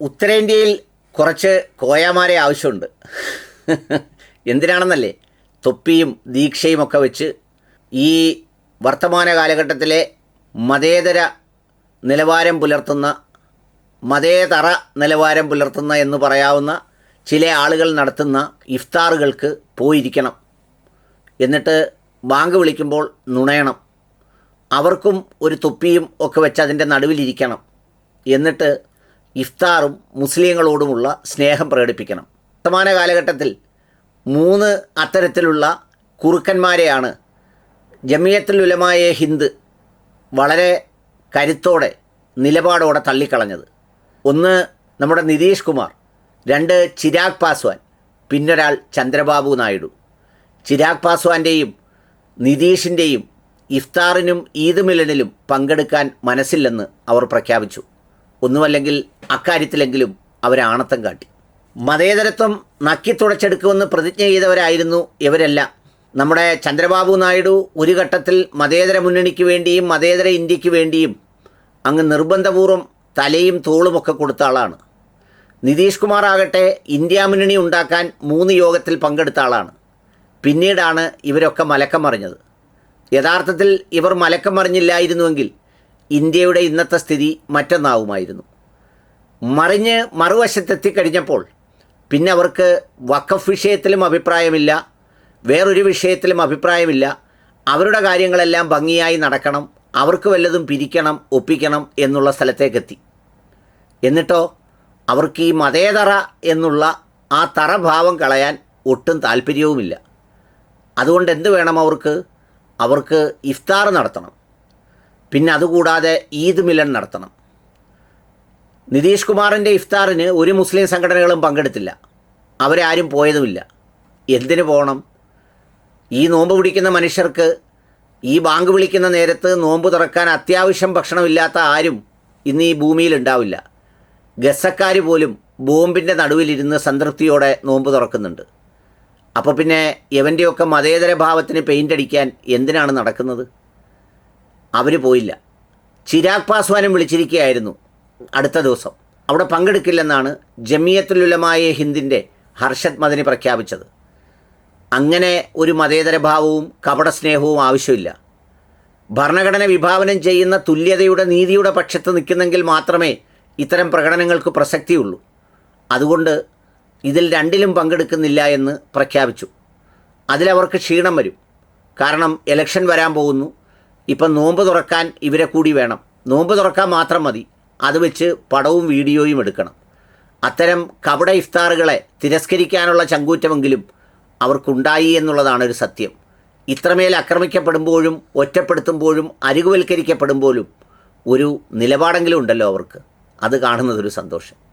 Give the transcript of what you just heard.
ഉത്തരേന്ത്യയിൽ കുറച്ച് കോയാമാരെ ആവശ്യമുണ്ട്. എന്തിനാണെന്നല്ലേ? തൊപ്പിയും ദീക്ഷയും ഒക്കെ വെച്ച് ഈ വർത്തമാന കാലഘട്ടത്തിലെ മതേതര നിലവാരം പുലർത്തുന്ന മതേതറ നിലവാരം പുലർത്തുന്ന എന്ന് പറയാവുന്ന ചില ആളുകൾ നടത്തുന്ന ഇഫ്താറുകൾക്ക് പോയിരിക്കണം. എന്നിട്ട് ബാങ്ക് വിളിക്കുമ്പോൾ നുണയണം. അവർക്കും ഒരു തൊപ്പിയും ഒക്കെ വെച്ച് അതിന്റെ നടുവിലിരിക്കണം. എന്നിട്ട് ഇഫ്താറും മുസ്ലിങ്ങളോടുമുള്ള സ്നേഹം പ്രകടിപ്പിക്കണം. വർത്തമാന കാലഘട്ടത്തിൽ മൂന്ന് അത്തരത്തിലുള്ള കുറുക്കന്മാരെയാണ് ജമിയത്തുൽ ഉലമായ ഹിന്ദ് വളരെ കരുത്തോടെ നിലപാടോടെ തള്ളിക്കളഞ്ഞത്. ഒന്ന് നമ്മുടെ നിതീഷ് കുമാർ രണ്ട് ചിരാഗ് പാസ്വാൻ പിന്നൊരാൾ ചന്ദ്രബാബു നായിഡു. ചിരാഗ് പാസ്വാന്റെയും നിതീഷിന്റെയും ഇഫ്താറിനും ഈദ് മിലനിലും പങ്കെടുക്കാൻ മനസ്സില്ലെന്ന് അവർ പ്രഖ്യാപിച്ചു. ഒന്നുമല്ലെങ്കിൽ അക്കാര്യത്തിലെങ്കിലും അവരാണത്തം കാട്ടി. മതേതരത്വം നക്കിത്തുടച്ചെടുക്കുമെന്ന് പ്രതിജ്ഞ ചെയ്തവരായിരുന്നു ഇവരെല്ലാം. നമ്മുടെ ചന്ദ്രബാബു നായിഡു ഒരു ഘട്ടത്തിൽ മതേതര മുന്നണിക്ക് വേണ്ടിയും മതേതര ഇന്ത്യയ്ക്ക് വേണ്ടിയും അങ്ങ് നിർബന്ധപൂർവം തലയും തോളുമൊക്കെ കൊടുത്ത ആളാണ്. നിതീഷ് കുമാർ ആകട്ടെ ഇന്ത്യ മുന്നണി ഉണ്ടാക്കാൻ മൂന്ന് യോഗത്തിൽ പങ്കെടുത്ത ആളാണ്. പിന്നീടാണ് ഇവരൊക്കെ മലക്കം മറിഞ്ഞത് യഥാർത്ഥത്തിൽ ഇവർ മലക്കം മറിഞ്ഞില്ലായിരുന്നുവെങ്കിൽ ഇന്ത്യയുടെ ഇന്നത്തെ സ്ഥിതി മറ്റൊന്നാവുമായിരുന്നു. മറിഞ്ഞ് മറുവശത്തെത്തിക്കഴിഞ്ഞപ്പോൾ പിന്നെ അവർക്ക് വഖഫ് വിഷയത്തിലും അഭിപ്രായമില്ല വേറൊരു വിഷയത്തിലും അഭിപ്രായമില്ല. അവരുടെ കാര്യങ്ങളെല്ലാം ഭംഗിയായി നടക്കണം അവർക്ക് വല്ലതും പിരിക്കണം ഒപ്പിക്കണം എന്നുള്ള സ്ഥലത്തേക്കെത്തി. എന്നിട്ടോ അവർക്ക് ഈ മതേതറ എന്നുള്ള ആ തറഭാവം കളയാൻ ഒട്ടും താല്പര്യവുമില്ല. അതുകൊണ്ട് എന്ത് വേണം അവർക്ക്? അവർക്ക് ഇഫ്താർ നടത്തണം. പിന്നെ അതുകൂടാതെ ഈദ് മിലൻ നടത്തണം. നിതീഷ് കുമാറിന്റെ ഇഫ്താറിന് ഒരു മുസ്ലിം സംഘടനകളും പങ്കെടുത്തില്ല. അവരാരും പോയതുമില്ല. എന്തിനു പോകണം? ഈ നോമ്പ് പിടിക്കുന്ന മനുഷ്യർക്ക് ഈ ബാങ്ക് വിളിക്കുന്ന നേരത്ത് നോമ്പ് തുറക്കാൻ അത്യാവശ്യം ഭക്ഷണമില്ലാത്ത ആരും ഇന്ന് ഈ ഭൂമിയിൽ ഉണ്ടാവില്ല. ഗസക്കാർ പോലും ബോംബിന്റെ നടുവിലിരുന്ന് സംതൃപ്തിയോടെ നോമ്പ് തുറക്കുന്നുണ്ട്. അപ്പോൾ പിന്നെ എവന്റെയൊക്കെ മതേതര ഭാവത്തിന് പെയിന്റ് അടിക്കാൻ എന്തിനാണ് നടക്കുന്നത്? അവർ പോയില്ല. ചിരാഗ് പാസ്വാനും വിളിച്ചിരിക്കുകയായിരുന്നു അടുത്ത ദിവസം. അവിടെ പങ്കെടുക്കില്ലെന്നാണ് ജമിയത്തുലുലമായ ഹിന്ദിന്റെ ഹർഷദ് മദനി പ്രഖ്യാപിച്ചത്. അങ്ങനെ ഒരു മതേതര ഭാവവും കപട സ്നേഹവും ആവശ്യമില്ല. ഭരണഘടന വിഭാവനം ചെയ്യുന്ന തുല്യതയുടെ നീതിയുടെ പക്ഷത്ത് നിൽക്കുന്നെങ്കിൽ മാത്രമേ ഇത്തരം പ്രകടനങ്ങൾക്ക് പ്രസക്തിയുള്ളൂ. അതുകൊണ്ട് ഇതിൽ രണ്ടിലും പങ്കെടുക്കുന്നില്ല എന്ന് പ്രഖ്യാപിച്ചു. അതിലവർക്ക് ക്ഷീണം വരും. കാരണം ഇലക്ഷൻ വരാൻ പോകുന്നു. ഇപ്പം നോമ്പ് തുറക്കാൻ ഇവരെ കൂടി വേണം. നോമ്പ് തുറക്കാൻ മാത്രം മതി. അത് വെച്ച് പടവും വീഡിയോയും എടുക്കണം. അത്തരം കപട ഇഫ്താറുകളെ തിരസ്കരിക്കാനുള്ള ചങ്കൂറ്റമെങ്കിലും അവർക്കുണ്ടായി എന്നുള്ളതാണ് ഒരു സത്യം. ഇത്രമേൽ ആക്രമിക്കപ്പെടുമ്പോഴും ഒറ്റപ്പെടുത്തുമ്പോഴും അരികുവൽക്കരിക്കപ്പെടുമ്പോഴും ഒരു നിലപാടെങ്കിലും ഉണ്ടല്ലോ അവർക്ക്. അത് കാണുന്നതൊരു സന്തോഷം.